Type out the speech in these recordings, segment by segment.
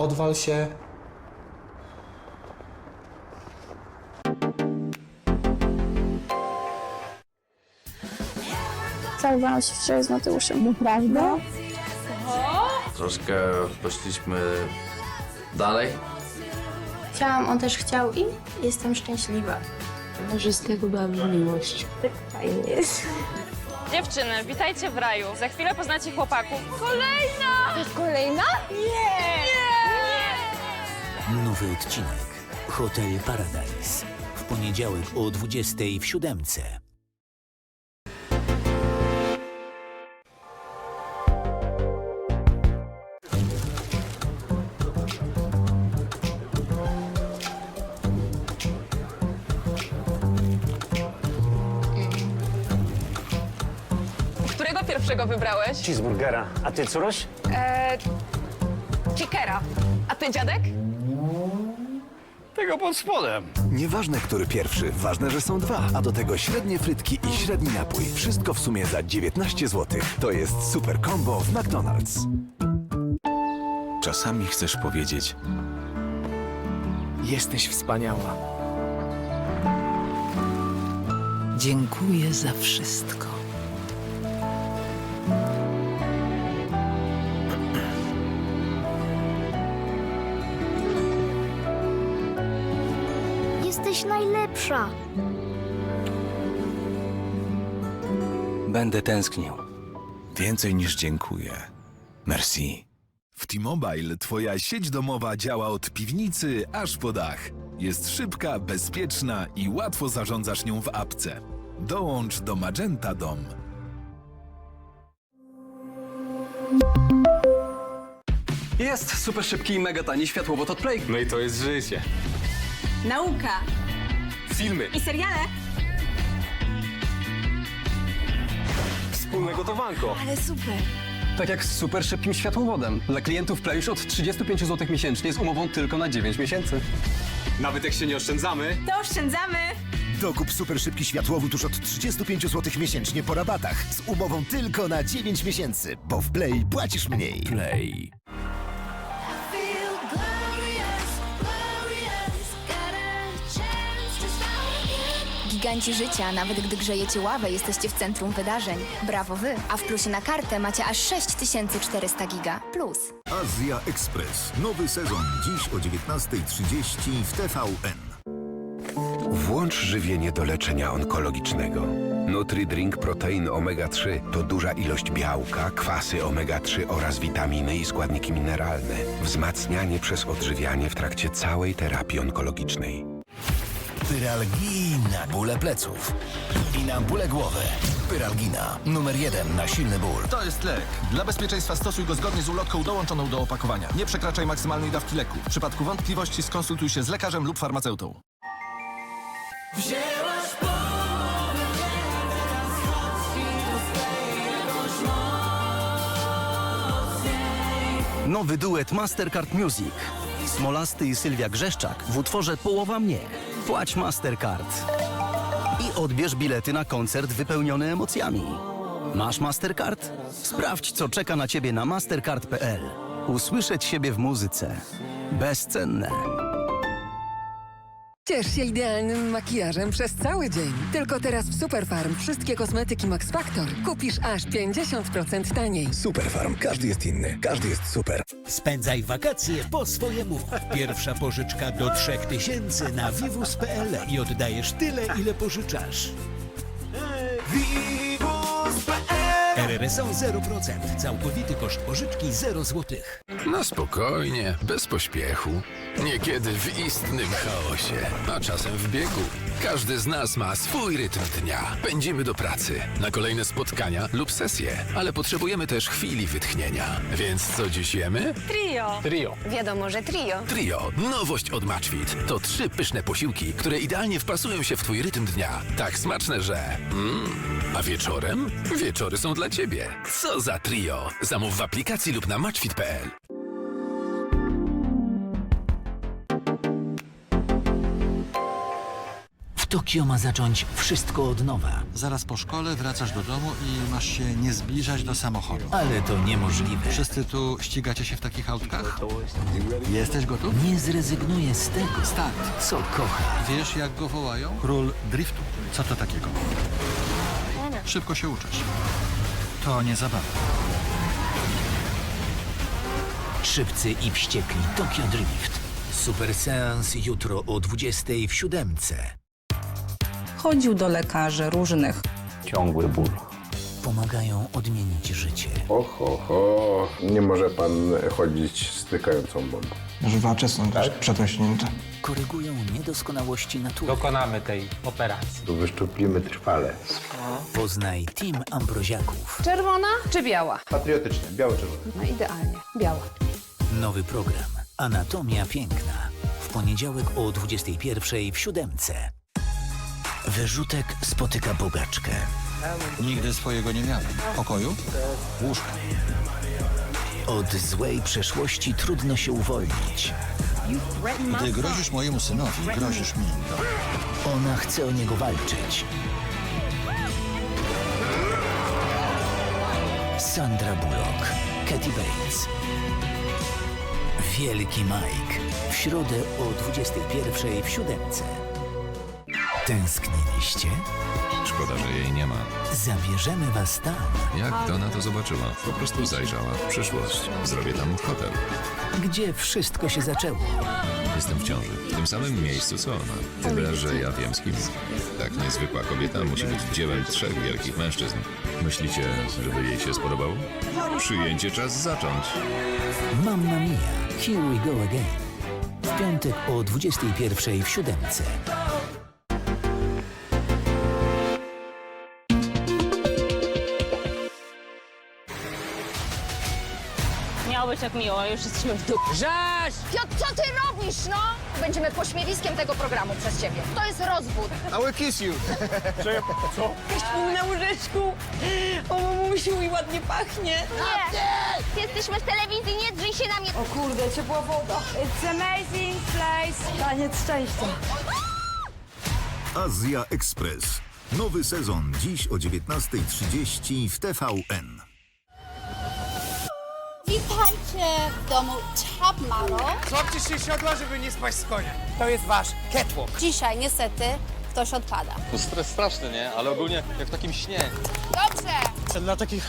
Odwal się. Zajmowałam się wczoraj z Mateuszem. Naprawdę? Troszkę poszliśmy dalej. Chciałam, on też chciał i jestem szczęśliwa. Wszystkiego była miłość. Fajnie jest. Dziewczyny, witajcie w raju. Za chwilę poznacie chłopaków. Kolejna! Kolejna? Nowy odcinek. Hotel Paradise. W poniedziałek o 20 w siódemce. Którego pierwszego wybrałeś? Cheeseburgera. A ty, córuś? Kickera. A ty, dziadek? Tego pod spodem. Nieważne, który pierwszy, ważne, że są dwa. A do tego średnie frytki i średni napój. Wszystko w sumie za 19 zł. To jest super combo w McDonald's. Czasami chcesz powiedzieć, Jesteś wspaniała. Dziękuję za wszystko. Jesteś najlepsza. będę tęsknił. Więcej niż dziękuję. Merci. W T-Mobile twoja sieć domowa działa od piwnicy aż po dach. Jest szybka, bezpieczna i łatwo zarządzasz nią w apce. Dołącz do Magenta Dom. Jest super szybki i mega tani światłowód od Play. No i to jest życie. Nauka. Filmy. I seriale. Wspólne gotowanko. Ale super. Tak jak z super szybkim światłowodem. Dla klientów Play już od 35 zł miesięcznie z umową tylko na 9 miesięcy. Nawet jak się nie oszczędzamy. To oszczędzamy. Dokup super szybki światłowód już od 35 zł miesięcznie po rabatach. Z umową tylko na 9 miesięcy. Bo w Play płacisz mniej. Play. Giganci życia, nawet gdy grzejecie ławę, jesteście w centrum wydarzeń. Brawo wy! A w plusie na kartę macie aż 6400 giga. Plus. Azja Express. Nowy sezon dziś o 19.30 w TVN. Włącz żywienie do leczenia onkologicznego. NutriDrink Protein Omega 3 to duża ilość białka, kwasy omega 3 oraz witaminy i składniki mineralne. Wzmacnianie przez odżywianie w trakcie całej terapii onkologicznej. Pyralgina. Bóle pleców. I na bóle głowy. Pyralgina. Numer jeden na silny ból. To jest lek. Dla bezpieczeństwa stosuj go zgodnie z ulotką dołączoną do opakowania. Nie przekraczaj maksymalnej dawki leku. W przypadku wątpliwości skonsultuj się z lekarzem lub farmaceutą. Nowy duet Mastercard Music. Smolasty i Sylwia Grzeszczak w utworze Połowa mnie. Płać Mastercard. I odbierz bilety na koncert wypełniony emocjami. Masz Mastercard? Sprawdź, co czeka na ciebie na mastercard.pl. Usłyszeć siebie w muzyce. Bezcenne. Ciesz się idealnym makijażem przez cały dzień. Tylko teraz w Superfarm wszystkie kosmetyki Max Factor kupisz aż 50% taniej. Superfarm. Każdy jest inny. Każdy jest super. Spędzaj wakacje po swojemu. Pierwsza pożyczka do 3000 na vivus.pl i oddajesz tyle, ile pożyczasz. RRSO 0%. Całkowity koszt pożyczki 0 zł. Na spokojnie, bez pośpiechu. Niekiedy w istnym chaosie, a czasem w biegu. Każdy z nas ma swój rytm dnia. Pędzimy do pracy, na kolejne spotkania lub sesje, ale potrzebujemy też chwili wytchnienia. Więc co dziś jemy? Trio. Trio. Wiadomo, że trio. Trio, nowość od Matchfit. To trzy pyszne posiłki, które idealnie wpasują się w twój rytm dnia. Tak smaczne, że... Mm. A wieczorem? Wieczory są dla ciebie. Co za trio? Zamów w aplikacji lub na matchfit.pl. Tokio ma zacząć wszystko od nowa, Zaraz po szkole wracasz do domu i masz się nie zbliżać do samochodu. ale to niemożliwe. Wszyscy tu ścigacie się w takich autkach? Jesteś gotów? Nie zrezygnuję z tego, Start. co kocha. Wiesz, jak go wołają? Król driftu. Co to takiego? Szybko się uczysz. To nie zabawa. Szybcy i wściekli Tokio Drift. Super seans jutro o 20 w siódemce. Chodził do lekarzy różnych. Ciągły ból. Pomagają odmienić życie. Oho, ho. Nie może pan chodzić stykającą bombą. Żwacze są też przerośnięte. Korygują niedoskonałości natury. Dokonamy tej operacji. Tu wyszczuplimy trwale. Poznaj Team Ambroziaków. Czerwona czy biała? Patriotycznie, biało-czerwone. No idealnie, biała. Nowy program Anatomia Piękna. W poniedziałek o 21 w siódemce. Wyrzutek spotyka bogaczkę. Nigdy swojego nie miałem. Pokoju? Łóżka. Od złej przeszłości trudno się uwolnić. Gdy grozisz mojemu synowi, grozisz mi. Ona chce o niego walczyć. Sandra Bullock, Katy Bates. Wielki Mike. W środę o 21 w siódemce. Tęskniliście? Szkoda, że jej nie ma. Zabierzemy was tam, Jak to na to zobaczyła? Po prostu zajrzała w przyszłość. Zrobię tam hotel. gdzie wszystko się zaczęło. Jestem w ciąży. W tym samym miejscu co ona. Tyle, że ja wiem z kim. Tak niezwykła kobieta musi być dziełem trzech wielkich mężczyzn. Myślicie, żeby jej się spodobało? Przyjęcie czas zacząć. Mamma Mia, Here We Go Again. W piątek o 21 w siódemce. Miało być tak miło, już jesteśmy w dół. Piotr, co ty robisz, no? Będziemy pośmiewiskiem tego programu przez ciebie. To jest rozwód. I will kiss you. Na łóżeczku. O, mamusiu, i ładnie pachnie. Nie! Jesteśmy w telewizji, nie drzyj się na mnie. O kurde, ciepła woda. It's amazing place. Taniec szczęścia. Azja Express. Nowy sezon dziś o 19.30 w TVN. Witajcie w domu Top Model. Złapcie się siodła, żeby nie spaść z konia. To jest wasz catwalk. Dzisiaj niestety ktoś odpada. To stres straszny, nie? Ale ogólnie jak w takim śnie. Dobrze. Dla takich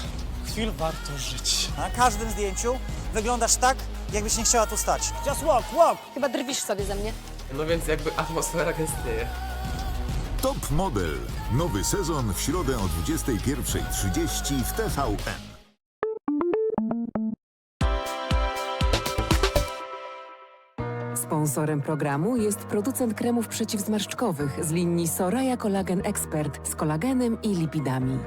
chwil warto żyć. Na każdym zdjęciu wyglądasz tak, jakbyś nie chciała tu stać. Just walk, walk. Chyba drwisz sobie ze mnie. No więc jakby atmosfera gęstnieje. Top Model. Nowy sezon w środę o 21.30 w TVN. Sponsorem programu jest producent kremów przeciwzmarszczkowych z linii Soraya Collagen Expert z kolagenem i lipidami.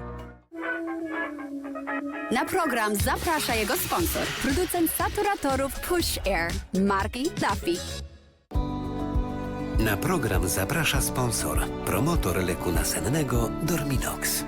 Na program zaprasza jego sponsor, producent saturatorów Push Air, marki Duffy. Na program zaprasza sponsor, promotor leku nasennego Dorminox.